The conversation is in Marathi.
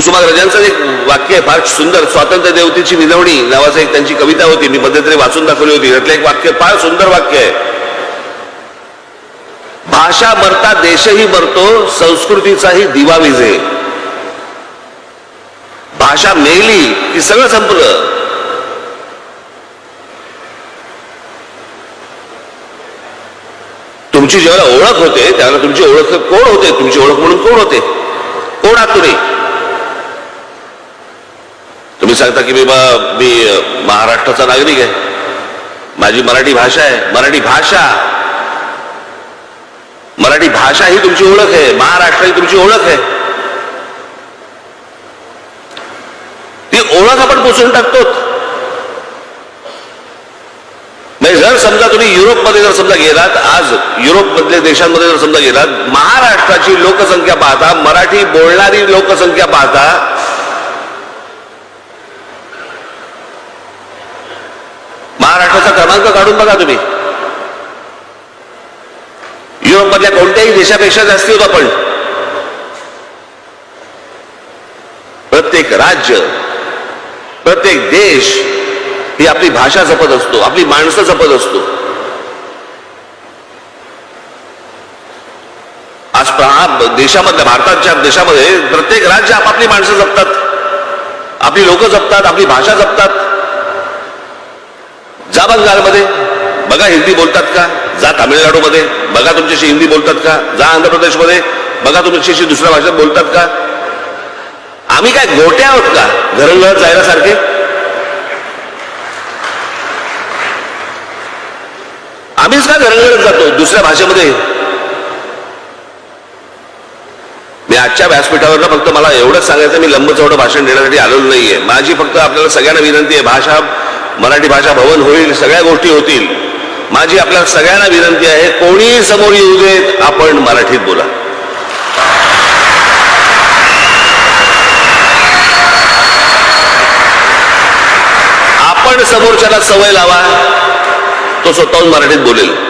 कुसुमाग्रजांचं एक वाक्य आहे फार सुंदर. स्वातंत्र्य देवतेची विनवणी नावाचं एक त्यांची कविता होती मी मध्यंतरी वाचून दाखवली होती. त्यातलं एक वाक्य फार सुंदर वाक्य आहे. भाषा मरता देशही मरतो संस्कृतीचाही दिवा विजे. भाषा मेली की सगळं संपलं. तुमची जेव्हा ओळख होते त्यावेळेला तुमची ओळख कोण होते? तुमची ओळख म्हणून कोण होते? कोण आहात तुम्ही तुम्ही सांगता की बाबा मी महाराष्ट्राचा नागरिक आहे. माझी मराठी भाषा आहे. मराठी भाषा. मराठी भाषा ही तुमची ओळख आहे. महाराष्ट्र ही तुमची ओळख आहे. ती ओळख आपण पुसून टाकतो म्हणजे जर समजा तुम्ही युरोपमध्ये जर समजा गेलात आज युरोप मधल्या देशांमध्ये जर समजा गेलात महाराष्ट्राची लोकसंख्या पाहता मराठी बोलणारी लोकसंख्या पाहता महाराष्ट्राचा क्रमांक काढून बघा तुम्ही. युरोपमधल्या कोणत्याही देशापेक्षा जास्ती होतो आपण प्रत्येक राज्य प्रत्येक देश ही आपली भाषा जपत असतो आपली माणसं जपत असतो. आज देशामध्ये भारताच्या देशामध्ये प्रत्येक राज्य आपापली माणसं जपतात. आपली लोक जपतात आपली भाषा जपतात. जा बंगालमध्ये बघा हिंदी बोलतात का? जा तामिळनाडूमध्ये. बघा तुमच्याशी हिंदी बोलतात का? जा आंध्र प्रदेशमध्ये बघा तुमच्याशी दुसऱ्या भाषेत बोलतात का? आम्ही काय गोट्या आहोत का? घरंघर जायला सारखे आम्हीच का घरंगळत जातो दुसऱ्या भाषेमध्ये? मी आजच्या व्यासपीठावर फक्त मला एवढंच सांगायचं मी लंब भाषण देण्यासाठी आलेलो नाहीये. माझी फक्त आपल्याला सगळ्यांना विनंती आहे भाषा मराठी भाषा भवन होईल सगळ्या गोष्टी होतील. माझी आपल्या सगळ्यांना विनंती आहे कोणीही समोर येऊ देत आपण मराठीत बोला. आपण समोरच्याला सवय लावा तो स्वतःहून मराठीत बोलेल.